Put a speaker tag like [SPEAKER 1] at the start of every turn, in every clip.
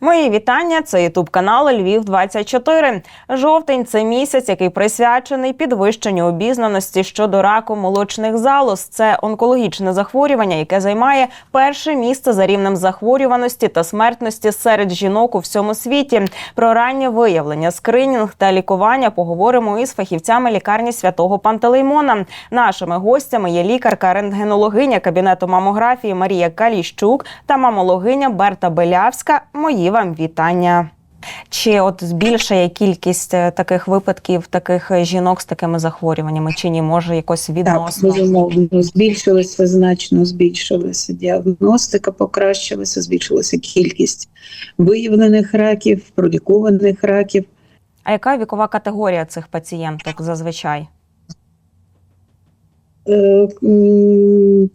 [SPEAKER 1] Мої вітання. Це Ютуб канал Львів 24 Жовтень це місяць, який присвячений підвищенню обізнаності щодо раку молочних залоз. Це онкологічне захворювання, яке займає перше місце за рівнем захворюваності та смертності серед жінок у всьому світі. Про раннє виявлення, скринінг та лікування поговоримо із фахівцями лікарні святого Пантелеймона. Нашими гостями є лікарка рентгенологиня кабінету мамографії Марія Каліщук та мамологиня Берта Белявська. Мої вам вітання. Чи от збільшує кількість е, таких випадків, таких е, жінок з такими захворюваннями, чи ні, може якось
[SPEAKER 2] Так,
[SPEAKER 1] відносно?
[SPEAKER 2] безумовно, збільшилося значно, збільшилася діагностика, покращилася, збільшилася кількість виявлених раків, пролікованих раків.
[SPEAKER 1] А яка вікова категорія цих пацієнток зазвичай?
[SPEAKER 2] Е,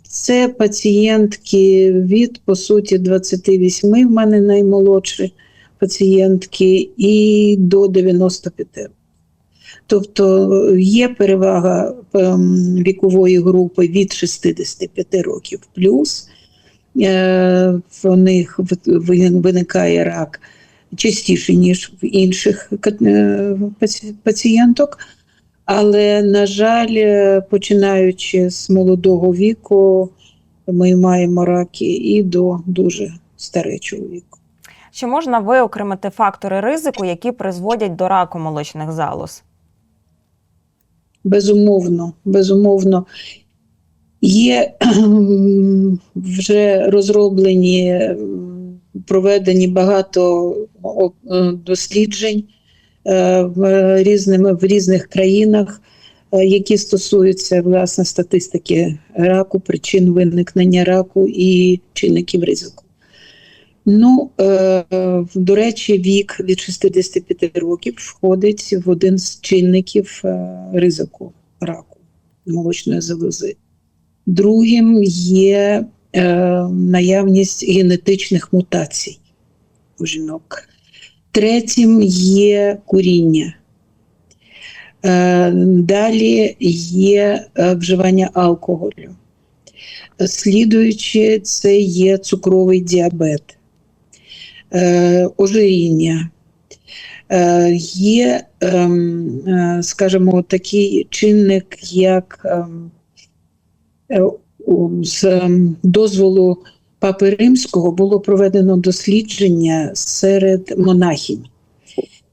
[SPEAKER 2] Це пацієнтки від, по суті, 28, в мене наймолодші пацієнтки, і до 95. Тобто е, є перевага ем, вікової групи від 65 років плюс. Е, В них виникає рак частіше, ніж в інших пацієнток. Але, на жаль, е, починаючи з молодого віку, ми маємо раки і до дуже старечого віку.
[SPEAKER 1] Чи можна виокремити фактори ризику, які призводять до раку молочних залоз?
[SPEAKER 2] Безумовно, безумовно. Є вже розроблені, проведені багато досліджень в, різними, в різних країнах, е, які стосуються власне статистики раку, причин виникнення раку і чинників ризику. Ну, е, до речі, вік від 65 років входить в один з чинників е, ризику раку молочної залози. Другим є е, наявність генетичних мутацій у жінок. Третім є куріння. Е, далі є е, вживання алкоголю. Слідуючи, це є цукровий діабет, е, ожиріння. Є, ем, скажімо, такий чинник, як ем, з ем, дозволу Папи Римського було проведено дослідження серед монахінь.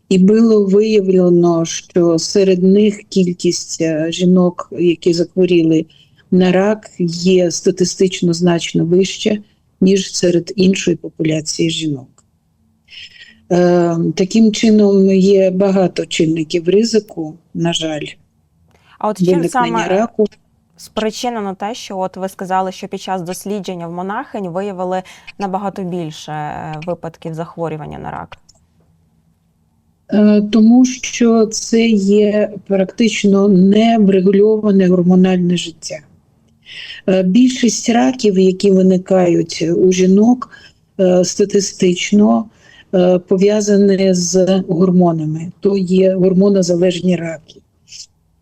[SPEAKER 2] І було виявлено, що серед них кількість е, жінок, які захворіли на рак, є статистично значно вища, ніж серед іншої популяції жінок. Е, таким чином, є багато чинників ризику, на жаль,
[SPEAKER 1] А от чим саме
[SPEAKER 2] раку.
[SPEAKER 1] Спричинено те, що от ви сказали, що під час дослідження в монахинь виявили набагато більше е, випадків захворювання на рак?
[SPEAKER 2] Е, Тому що це є практично неврегульоване гормональне життя. Е, Більшість раків, які виникають у жінок, статистично пов'язані з гормонами, то є гормонозалежні раки.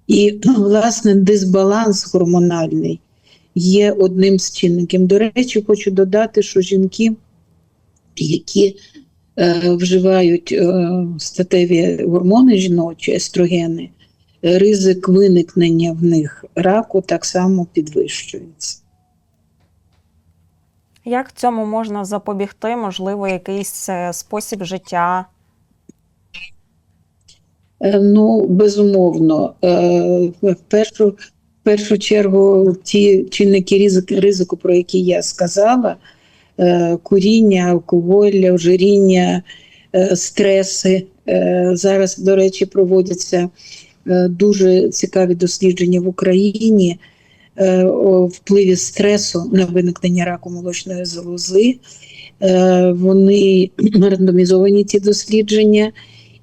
[SPEAKER 2] І, власне, дисбаланс гормональний є одним з чинників. До речі, хочу додати, що жінки, які е, вживають е, статеві гормони жіночі, естрогени, ризик виникнення в них раку так само підвищується.
[SPEAKER 1] Як цьому можна запобігти? Можливо, якийсь е, спосіб життя?
[SPEAKER 2] Е, Ну, безумовно, Е, в першу, в першу чергу ті чинники ризику, ризику, про які я сказала: е, куріння, алкоголь, ожиріння, стреси. Зараз, до речі, проводяться дуже цікаві дослідження в Україні о впливі стресу на виникнення раку молочної залози. Вони рандомізовані ці дослідження.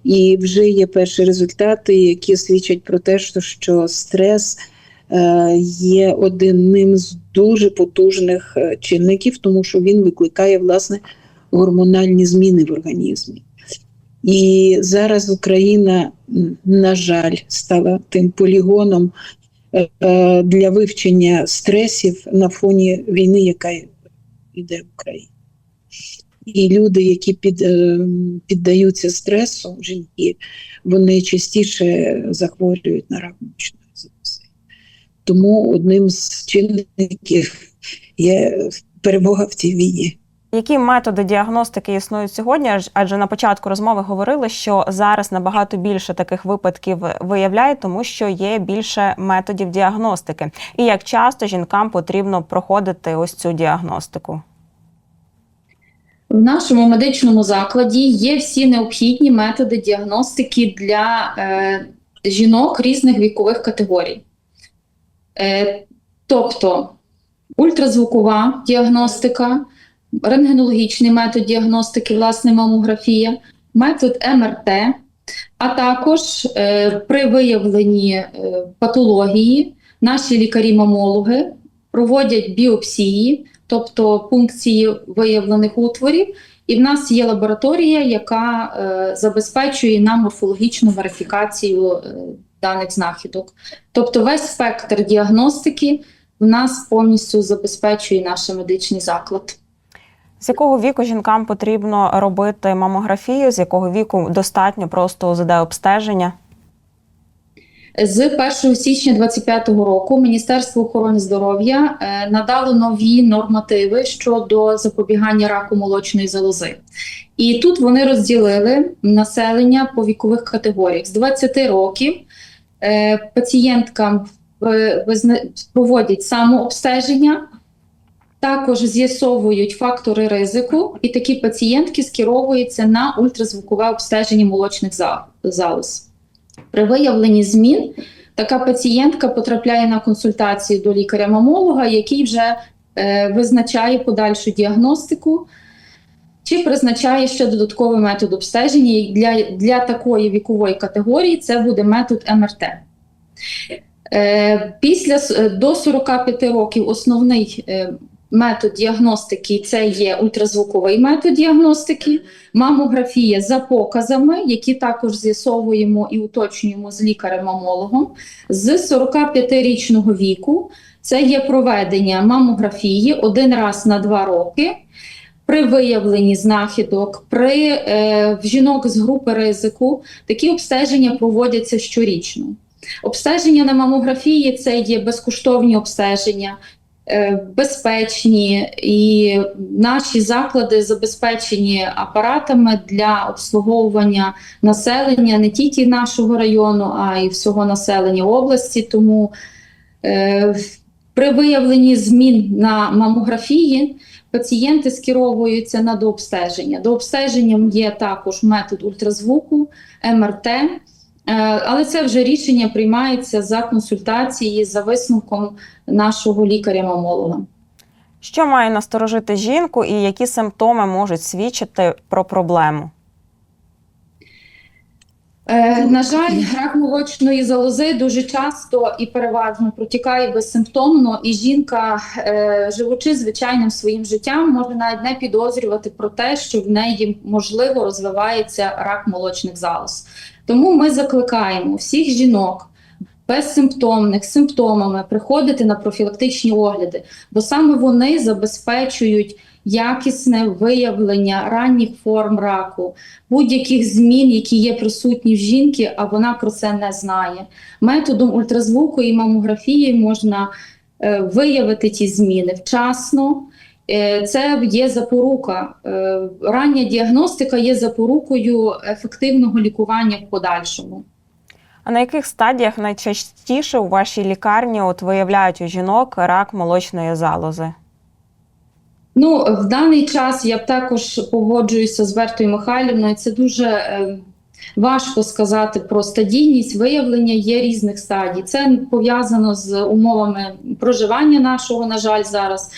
[SPEAKER 2] І вже є перші результати, які свідчать про те, що, стрес е, є одним з дуже потужних е, чинників, тому що він викликає власне гормональні зміни в організмі. І зараз Україна, на жаль, стала тим полігоном е, для вивчення стресів на фоні війни, яка йде в Україні. І люди, які під, е, піддаються стресу, жінки, вони частіше захворюють на рак молочної залози. Тому одним з чинників є перемога в цій війні.
[SPEAKER 1] Які методи діагностики існують сьогодні? Адже на початку розмови говорили, що зараз набагато більше таких випадків виявляють, тому що є більше методів діагностики. І як часто жінкам потрібно проходити ось цю діагностику?
[SPEAKER 3] В нашому медичному закладі є всі необхідні методи діагностики для е, жінок різних вікових категорій. Е, тобто ультразвукова діагностика, рентгенологічний метод діагностики, власне, мамографія, метод МРТ, а також е, при виявленні е, патології наші лікарі-мамологи проводять біопсії, тобто пункції виявлених утворів. І в нас є лабораторія, яка е, забезпечує нам морфологічну верифікацію е, даних знахідок. Тобто, весь спектр діагностики в нас повністю забезпечує наш медичний заклад.
[SPEAKER 1] З якого віку жінкам потрібно робити мамографію? З якого віку достатньо просто УЗД обстеження?
[SPEAKER 3] З 1 січня 2025 року Міністерство охорони здоров'я е, надало нові нормативи щодо запобігання раку молочної залози. І тут вони розділили населення по вікових категоріях. З 20 років е, пацієнткам е, проводять самообстеження, також з'ясовують фактори ризику, і такі пацієнтки скеровуються на ультразвукове обстеження молочних залоз. При виявленні змін така пацієнтка потрапляє на консультацію до лікаря-мамолога, який вже е, визначає подальшу діагностику чи призначає ще додатковий метод обстеження. Для, для такої вікової категорії це буде метод МРТ. Е, після до 45 років основний е, метод діагностики це є ультразвуковий метод діагностики мамографія за показами, які також з'ясовуємо і уточнюємо з лікарем-мамологом. З 45-річного віку це є проведення мамографії один раз на два роки. При виявленні знахідок, при е, в жінок з групи ризику такі обстеження проводяться щорічно. Обстеження на мамографії це є безкоштовні обстеження, безпечні, і наші заклади забезпечені апаратами для обслуговування населення не тільки нашого району, а й всього населення області. Тому е, при виявленні змін на мамографії пацієнти скеровуються на дообстеження. Дообстеженням є також метод ультразвуку, МРТ. Е, Але це вже рішення приймається за консультації, за висновком нашого лікаря-мамолога.
[SPEAKER 1] Що має насторожити жінку, і які симптоми можуть свідчити про проблему?
[SPEAKER 3] Е, на жаль, рак молочної залози дуже часто і переважно протікає безсимптомно, і жінка, е, живучи звичайним своїм життям, може навіть не підозрювати про те, що в неї можливо розвивається рак молочних залоз. Тому ми закликаємо всіх жінок безсимптомних симптомами приходити на профілактичні огляди, бо саме вони забезпечують якісне виявлення ранніх форм раку, будь-яких змін, які є присутні в жінки, а вона про це не знає. Методом ультразвуку і мамографії можна е, виявити ті зміни вчасно. Е, Це є запорука. Е, Рання діагностика є запорукою ефективного лікування в подальшому.
[SPEAKER 1] А на яких стадіях найчастіше у вашій лікарні от виявляють у жінок рак молочної залози?
[SPEAKER 3] Ну, в даний час я б також погоджуюся з Вертою Михайлівною. Це дуже е, важко сказати про стадійність виявлення є різних стадій. Це пов'язано з умовами проживання нашого, на жаль, зараз.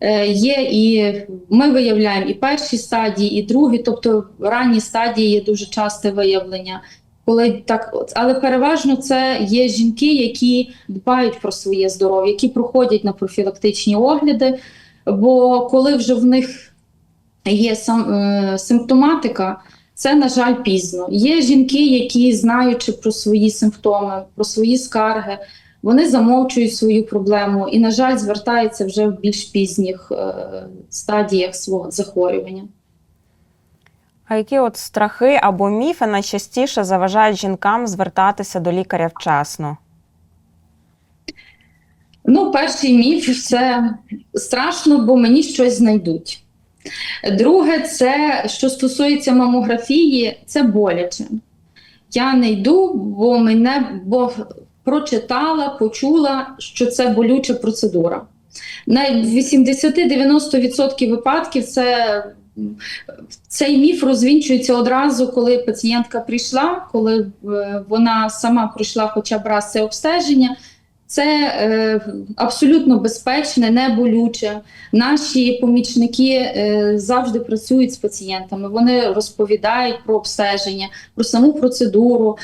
[SPEAKER 3] Е, є і ми виявляємо і перші стадії, і другі, тобто ранні стадії є дуже часте виявлення. Коли так, але переважно це є жінки, які дбають про своє здоров'я, які проходять на профілактичні огляди. Бо коли вже в них є сам, е, симптоматика, це, на жаль, пізно. Є жінки, які, знаючи про свої симптоми, про свої скарги, вони замовчують свою проблему і, на жаль, звертаються вже в більш пізніх е, стадіях свого захворювання.
[SPEAKER 1] А які от страхи або міфи найчастіше заважають жінкам звертатися до лікаря вчасно?
[SPEAKER 3] Ну, перший міф це страшно, бо мені щось знайдуть. Друге, це що стосується мамографії, це боляче. Я не йду, бо мене бо прочитала, почула, що це болюча процедура. На 80-90% випадків це, цей міф розвінчується одразу, коли пацієнтка прийшла, коли е, вона сама пройшла хоча б раз це обстеження. Це е, абсолютно безпечне, не болюче. Наші помічники е, завжди працюють з пацієнтами. Вони розповідають про обстеження, про саму процедуру.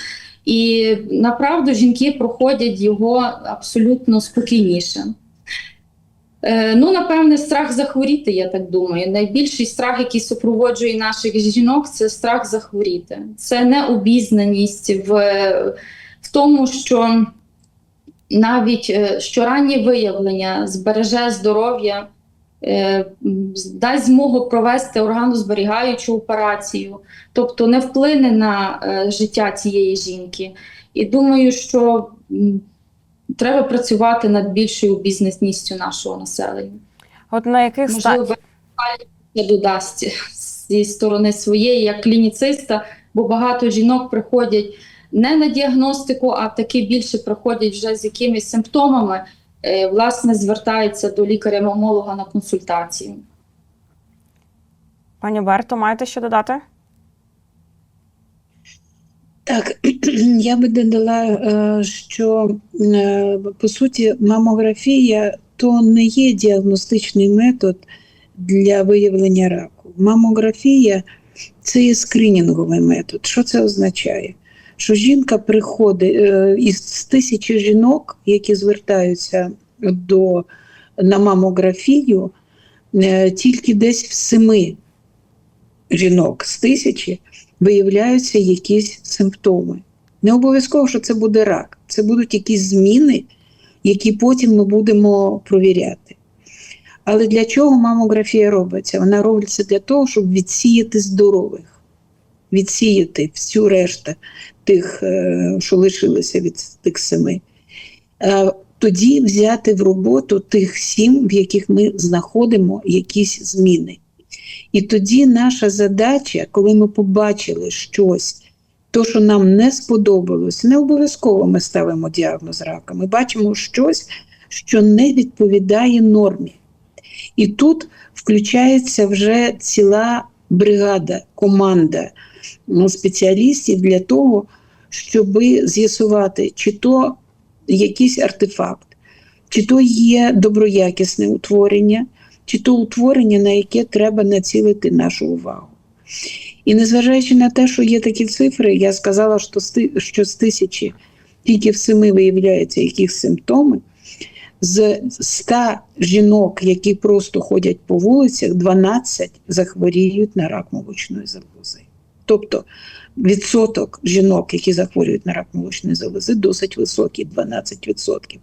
[SPEAKER 3] І направду жінки проходять його абсолютно спокійніше. Е, ну, напевне, страх захворіти, я так думаю. Найбільший страх, який супроводжує наших жінок, це страх захворіти. Це необізнаність в, в тому, що навіть е, що раннє виявлення збереже здоров'я, дасть змогу провести органозберігаючу операцію, тобто не вплине на е, життя цієї жінки. І думаю, що треба працювати над більшою обізнаністю нашого населення.
[SPEAKER 1] От на яких.
[SPEAKER 3] Можливо, я додасть зі сторони своєї як клініциста, бо багато жінок приходять не на діагностику, а таки більше приходять вже з якимись симптомами, е, власне, звертаються до лікаря-мамолога на консультацію.
[SPEAKER 1] пані Берто, маєте що додати?
[SPEAKER 2] Так, я би додала, е, що е, по суті мамографія то не є діагностичний метод для виявлення раку. Мамографія це є скринінговий метод. Що це означає? Що жінка приходить е, із тисячі жінок, які звертаються до, на мамографію, е, тільки десь в семи жінок з тисячі виявляються якісь симптоми. Не обов'язково, що це буде рак, це будуть якісь зміни, які потім ми будемо провіряти. Але для чого мамографія робиться? Вона робиться для того, щоб відсіяти здорових, відсіяти всю решту тих, е, що лишилося від тих семи. Е, Тоді взяти в роботу тих сім, в яких ми знаходимо якісь зміни. І тоді наша задача, коли ми побачили щось, то, що нам не сподобалось, не обов'язково ми ставимо діагноз рака. Ми бачимо щось, що не відповідає нормі. І тут включається вже ціла бригада, команда ну, спеціалістів для того, щоб з'ясувати, чи то якийсь артефакт, чи то є доброякісне утворення, чи то утворення, на яке треба націлити нашу увагу. І незважаючи на те, що є такі цифри, я сказала, що з тисячі тільки в семи виявляються якісь симптоми. З 100 жінок, які просто ходять по вулицях, 12 захворіють на рак молочної залози. Тобто відсоток жінок, які захворюють на рак молочної залози, досить високий 12%.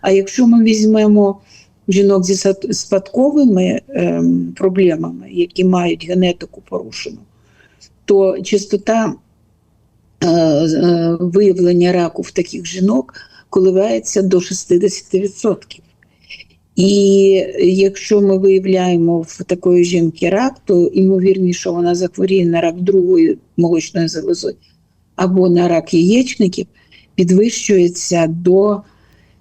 [SPEAKER 2] А якщо ми візьмемо жінок зі спадковими ем, проблемами, які мають генетику порушену, то частота е, е, виявлення раку в таких жінок коливається до 60%. І якщо ми виявляємо в такої жінки рак, то ймовірніше, вона захворіє на рак другої молочної залози або на рак яєчників, підвищується до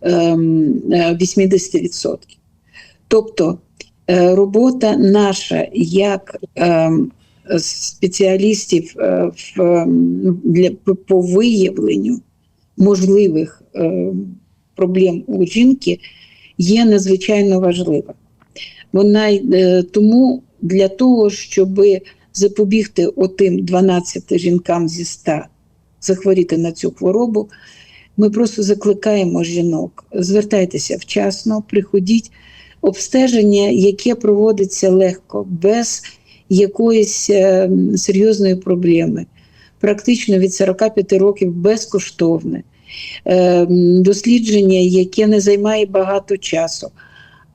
[SPEAKER 2] ем, е, 80%. Тобто е, робота наша як ем, спеціалістів е, ем, для, по виявленню можливих ем, проблем у жінки є надзвичайно важлива. Вона е, тому для того, щоб запобігти отим 12 жінкам зі 100 захворіти на цю хворобу, ми просто закликаємо жінок, звертайтеся вчасно, приходіть обстеження, яке проводиться легко, без якоїсь е, серйозної проблеми, практично від 45 років безкоштовне. Е, м, дослідження, яке не займає багато часу,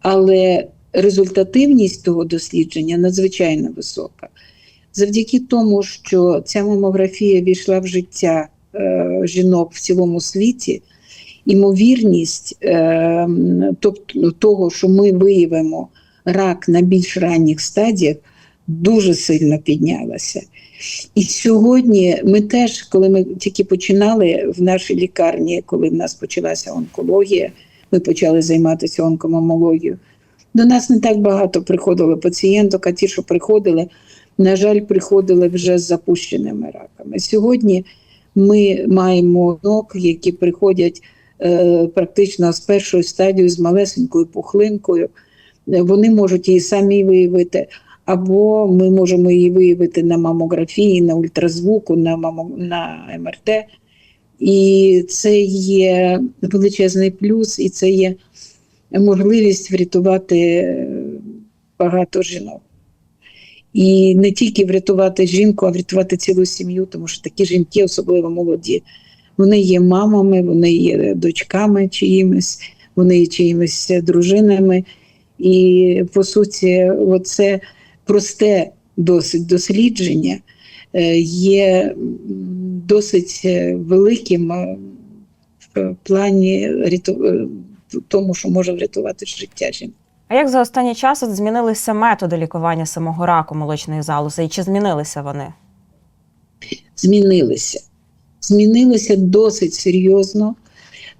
[SPEAKER 2] але результативність того дослідження надзвичайно висока. Завдяки тому, що ця мамографія війшла в життя е, жінок в цілому світі, імовірність тобто, того, що ми виявимо рак на більш ранніх стадіях, дуже сильно піднялася. І сьогодні ми теж, коли ми тільки починали в нашій лікарні, коли в нас почалася онкологія, ми почали займатися онкомамологією. До нас не так багато приходило пацієнток, а ті, що приходили, на жаль, приходили вже з запущеними раками. Сьогодні ми маємо ног, які приходять е, практично з першої стадії з малесенькою пухлинкою. Вони можуть її самі виявити, або ми можемо її виявити на мамографії, на ультразвуку, на, мамо, на МРТ. І це є величезний плюс, і це є можливість врятувати е, багато жінок. І не тільки врятувати жінку, а врятувати цілу сім'ю, тому що такі жінки, особливо молоді, вони є мамами, вони є дочками чиїмось, вони є чиїмось дружинами. І по суті, оце просте досить дослідження е, є досить е, великим е, в плані тому, що може врятувати життя жінки.
[SPEAKER 1] А як за останній час от змінилися методи лікування самого раку молочної залози? І чи змінилися вони?
[SPEAKER 2] змінилися. Змінилися досить серйозно.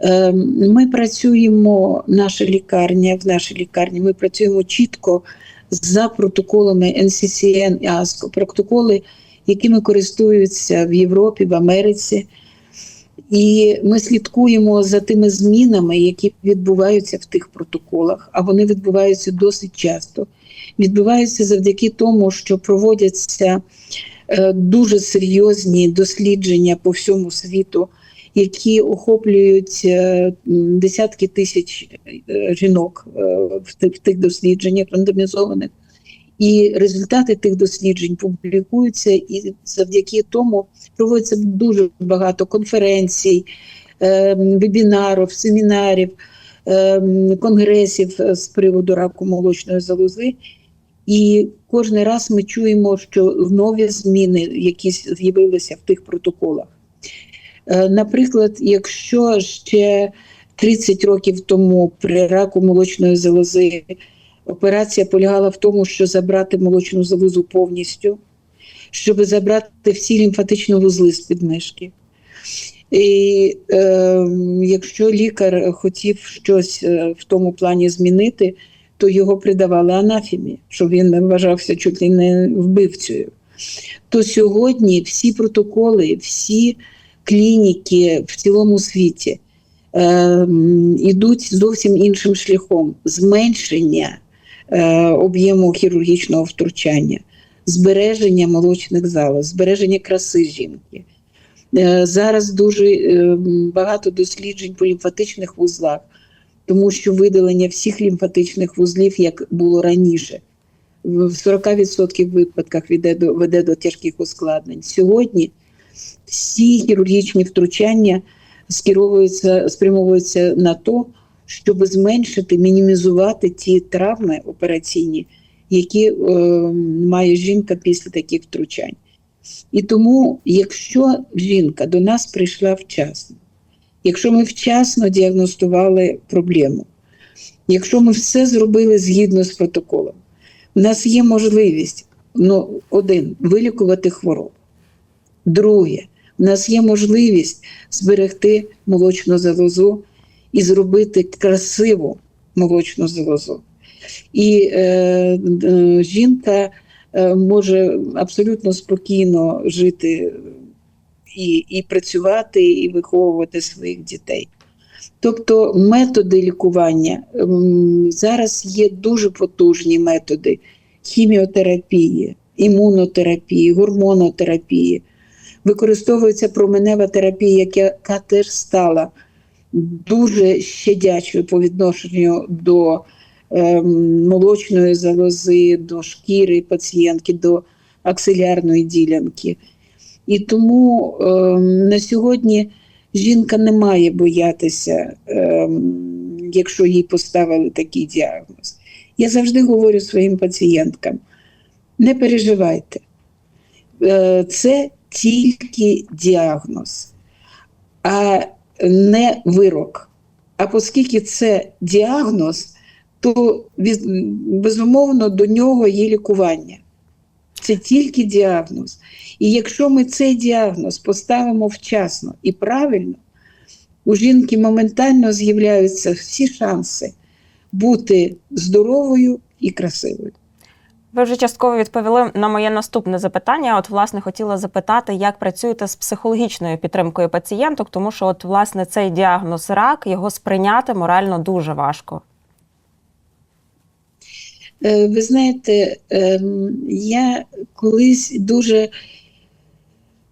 [SPEAKER 2] Е, Ми працюємо, наша лікарня, в нашій лікарні ми працюємо чітко за протоколами NCCN і ASCO, протоколи, якими користуються в Європі, в Америці. І ми слідкуємо за тими змінами, які відбуваються в тих протоколах, а вони відбуваються досить часто. Відбуваються завдяки тому, що проводяться е, дуже серйозні дослідження по всьому світу, які охоплюють е, десятки тисяч е, жінок е, в тих, дослідженнях рандомізованих. І результати тих досліджень публікуються, і завдяки тому проводиться дуже багато конференцій, вебінарів, семінарів, конгресів з приводу раку молочної залози. І кожен раз ми чуємо, що нові зміни, які з'явилися в тих протоколах. Е, Наприклад, якщо ще 30 років тому при раку молочної залози операція полягала в тому, що забрати молочну залозу повністю, щоб забрати всі лімфатичні вузли з підмишки. І е, якщо лікар хотів щось е, в тому плані змінити, то його придавали анафімі, щоб він вважався чуть ли не вбивцею. То сьогодні всі протоколи, всі клініки в цілому світі е, м, ідуть зовсім іншим шляхом зменшення е, об'єму хірургічного втручання, збереження молочних залоз, збереження краси жінки. Е, Зараз дуже е, багато досліджень по лімфатичних вузлах, тому що видалення всіх лімфатичних вузлів, як було раніше, в 40% випадках веде до, веде до тяжких ускладнень. Сьогодні всі хірургічні втручання скеровуються, спрямовуються на те, щоб зменшити, мінімізувати ті травми операційні, які е, має жінка після таких втручань. І тому, якщо жінка до нас прийшла вчасно, якщо ми вчасно діагностували проблему, якщо ми все зробили згідно з протоколом, у нас є можливість ну, один вилікувати хворобу. Друге, у нас є можливість зберегти молочну залозу і зробити красиву молочну залозу. І е, е, жінка е, може абсолютно спокійно жити і, і працювати, і виховувати своїх дітей. Тобто методи лікування зараз є дуже потужні методи хіміотерапії, імунотерапії, гормонотерапії. Використовується променева терапія, яка, теж стала дуже щадячою по відношенню до ем, молочної залози, до шкіри пацієнтки, до аксилярної ділянки. І тому ем, на сьогодні жінка не має боятися, ем, якщо їй поставили такий діагноз. Я завжди говорю своїм пацієнткам: не переживайте. е, це тільки діагноз, а не вирок. А оскільки це діагноз, то безумовно до нього є лікування. Це тільки діагноз. І якщо ми цей діагноз поставимо вчасно і правильно, у жінки моментально з'являються всі шанси бути здоровою і красивою.
[SPEAKER 1] Ви вже частково відповіли на моє наступне запитання. От, власне, хотіла запитати, як працюєте з психологічною підтримкою пацієнток, тому що, от, власне, цей діагноз рак його сприйняти морально дуже важко.
[SPEAKER 2] Е, Ви знаєте, ем, я колись дуже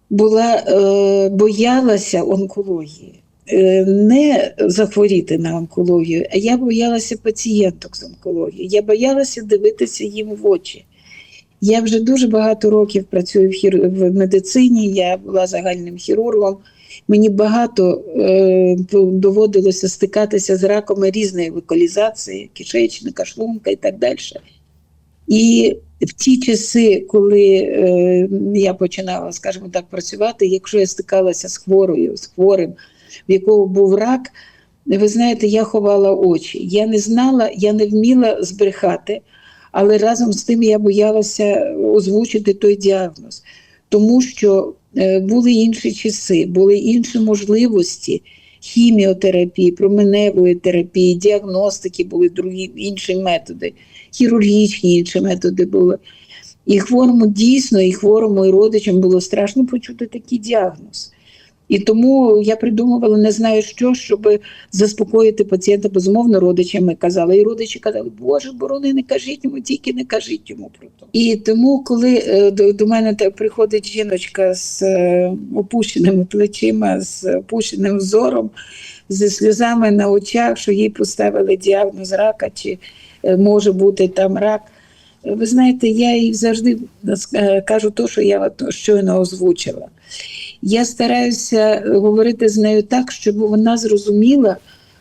[SPEAKER 2] була, е, боялася онкології. Е, Не захворіти на онкологію, а я боялася пацієнток з онкологією. Я боялася дивитися їм в очі. Я вже дуже багато років працюю в, хір... в медицині, я була загальним хірургом. Мені багато е, доводилося стикатися з раками різної локалізації, кишечника, шлунка і так далі. І в ті часи, коли е, я починала, скажімо так, працювати, якщо я стикалася з хворою, з хворим, в якого був рак, ви знаєте, я ховала очі. Я не знала, я не вміла збрехати, але разом з тим я боялася озвучити той діагноз, тому що е, були інші часи, були інші можливості хіміотерапії, променевої терапії, діагностики, були другі інші методи, хірургічні інші методи були. І хворому дійсно, і хворому, і родичам було страшно почути такий діагноз. І тому я придумувала, не знаю що, щоб заспокоїти пацієнта, безумовно, родичами казала. І родичі казали, Боже, борони, не кажіть йому, тільки не кажіть йому про то. І тому, коли е, до, до мене приходить жіночка з е, опущеними плечима, з опущеним взором, зі сльозами на очах, що їй поставили діагноз рака, чи е, може бути там рак. Ви знаєте, я їй завжди кажу те, що я щойно озвучила. Я стараюся говорити з нею так, щоб вона зрозуміла,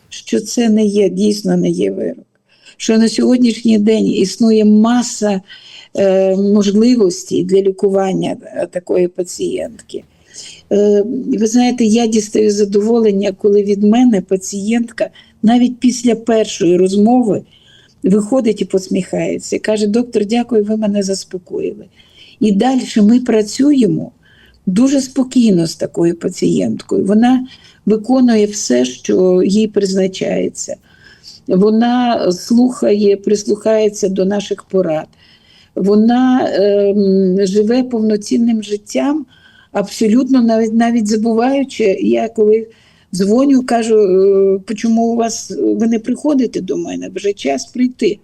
[SPEAKER 2] що це не є дійсно не є вирок. Що на сьогоднішній день існує маса е, можливостей для лікування е, такої пацієнтки. Е, ви знаєте, я дістаю задоволення, коли від мене пацієнтка навіть після першої розмови виходить і посміхається. Каже: доктор, дякую, ви мене заспокоїли. І далі ми працюємо дуже спокійно з такою пацієнткою. Вона виконує все, що їй призначається. Вона слухає, прислухається до наших порад. Вона ем, живе повноцінним життям, абсолютно навіть навіть забуваючи, я коли дзвоню, кажу, «Е, чому у вас ви не приходите до мене, вже час прийти.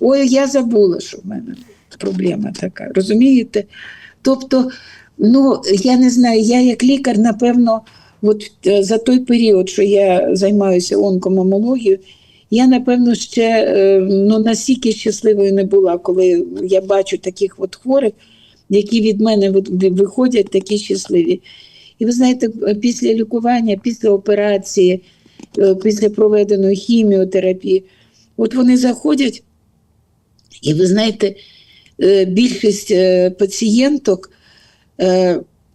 [SPEAKER 2] Ой, я забула, що в мене проблема така. Розумієте? Тобто, ну я не знаю, я як лікар, напевно, от е, за той період, що я займаюся онкомамологією, я, напевно, ще е, ну, настільки щасливою не була, коли я бачу таких от хворих, які від мене виходять такі щасливі. І ви знаєте, після лікування, після операції, е, після проведеної хіміотерапії, от вони заходять, і ви знаєте, е, більшість е, пацієнток, е,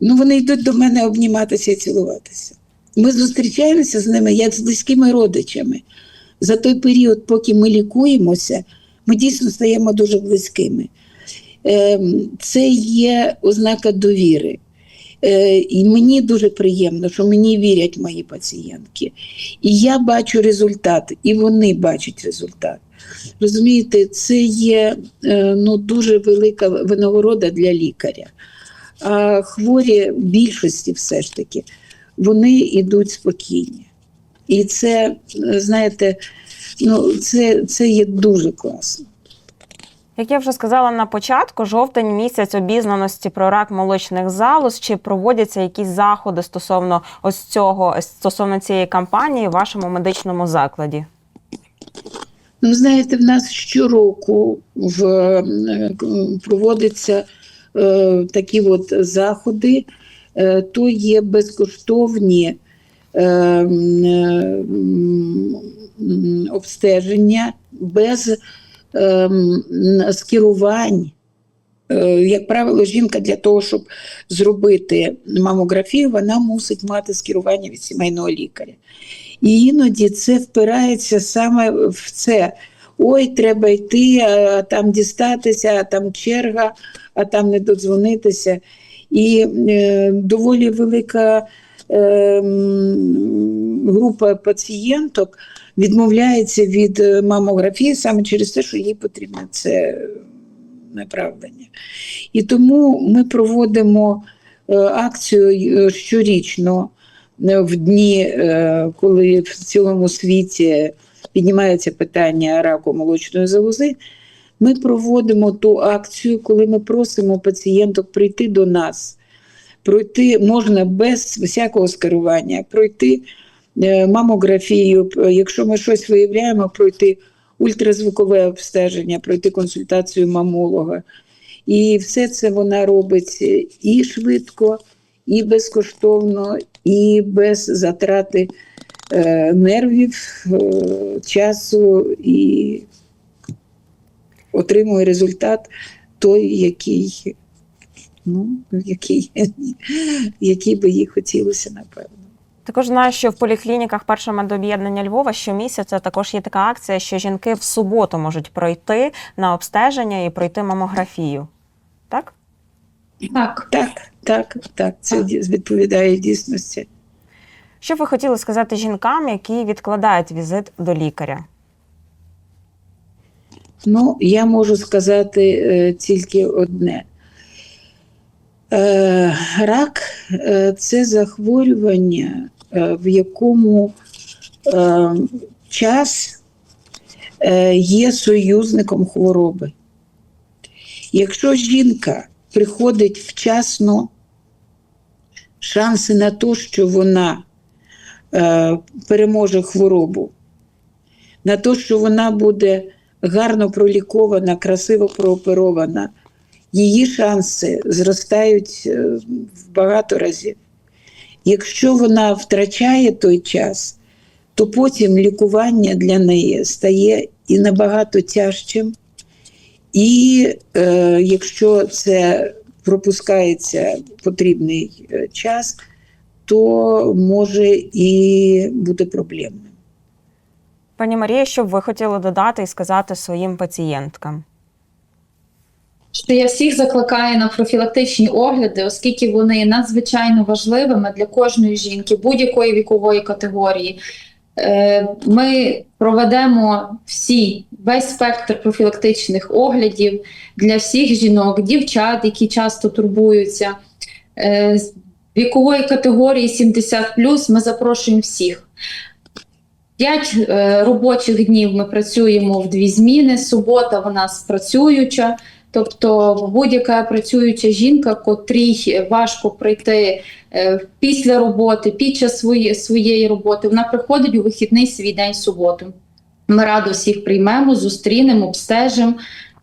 [SPEAKER 2] ну, вони йдуть до мене обніматися і цілуватися. Ми зустрічаємося з ними як з близькими родичами. За той період, поки ми лікуємося, ми дійсно стаємо дуже близькими. Ем, Це є ознака довіри. Е, І мені дуже приємно, що мені вірять мої пацієнтки. І я бачу результат, і вони бачать результат. Розумієте, це є е, ну, дуже велика винагорода для лікаря. А хворі більшості все ж таки, вони йдуть спокійні. І це, знаєте, ну, це, це є дуже класно.
[SPEAKER 1] Як я вже сказала на початку, жовтень місяць обізнаності про рак молочних залоз. Чи проводяться якісь заходи стосовно ось цього стосовно цієї кампанії в вашому медичному закладі?
[SPEAKER 2] Ну, знаєте, в нас щороку в, е, проводяться е, такі от заходи, е, то є безкоштовні е, обстеження без скерувань як правило, жінка для того, щоб зробити мамографію, вона мусить мати скерування від сімейного лікаря. І іноді це впирається саме в це. Ой, треба йти, а там дістатися, а там черга, а там не додзвонитися. І е, доволі велика е, група пацієнток відмовляється від е, мамографії саме через те, що їй потрібно це направлення. І тому ми проводимо е, акцію е, щорічно е, в дні, е, коли в цілому світі піднімається питання раку молочної залози. Ми проводимо ту акцію, коли ми просимо пацієнток прийти до нас. Пройти можна без всякого скерування, пройти е, мамографію, якщо ми щось виявляємо, пройти ультразвукове обстеження, пройти консультацію мамолога. І все це вона робить і швидко, і безкоштовно, і без затрати е, нервів, е, часу, і отримує результат той, який, ну, який, який би їй хотілося, напевно.
[SPEAKER 1] Також знаю, що в поліклініках першого медоб'єднання Львова щомісяця також є така акція, що жінки в суботу можуть пройти на обстеження і пройти мамографію. Так?
[SPEAKER 3] Так.
[SPEAKER 2] Так, так, так, це відповідає дійсності.
[SPEAKER 1] Що б ви хотіли сказати жінкам, які відкладають візит до лікаря?
[SPEAKER 2] Ну, я можу сказати е, тільки одне. Е, рак е, це захворювання, в якому час є союзником хвороби. Якщо жінка приходить вчасно, шанси на те, що вона переможе хворобу, на те, що вона буде гарно пролікована, красиво прооперована, її шанси зростають е, в багато разів. Якщо вона втрачає той час, то потім лікування для неї стає і набагато тяжчим. І е, якщо це пропускається потрібний е, час, то може і бути проблемним.
[SPEAKER 1] Пані Марія, що б ви хотіли додати і сказати своїм пацієнткам?
[SPEAKER 3] що я всіх закликаю на профілактичні огляди, оскільки вони надзвичайно важливими для кожної жінки будь-якої вікової категорії. Е, Ми проведемо всі весь спектр профілактичних оглядів для всіх жінок, дівчат, які часто турбуються. Е, Вікової категорії 70 ми запрошуємо всіх. П'ять е, робочих днів ми працюємо в дві зміни. Субота в нас працююча. Тобто будь-яка працююча жінка, котрій важко прийти е, після роботи, під час своєї, своєї роботи, вона приходить у вихідний свій день суботу. Ми радо всіх приймемо, зустрінемо, обстежимо,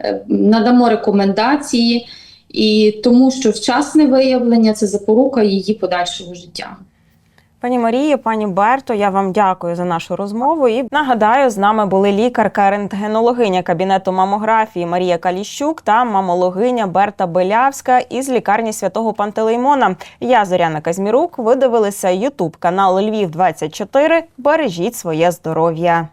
[SPEAKER 3] е, надамо рекомендації, і тому що вчасне виявлення це запорука її подальшого життя.
[SPEAKER 1] Пані Марії, пані Берто, я вам дякую за нашу розмову. І нагадаю, з нами були лікарка рентгенологиня кабінету мамографії Марія Каліщук та мамологиня Берта Белявська із лікарні святого Пантелеймона. Я Зоряна Казмірук. Ви дивилися Ютуб канал Львів 24 Бережіть своє здоров'я.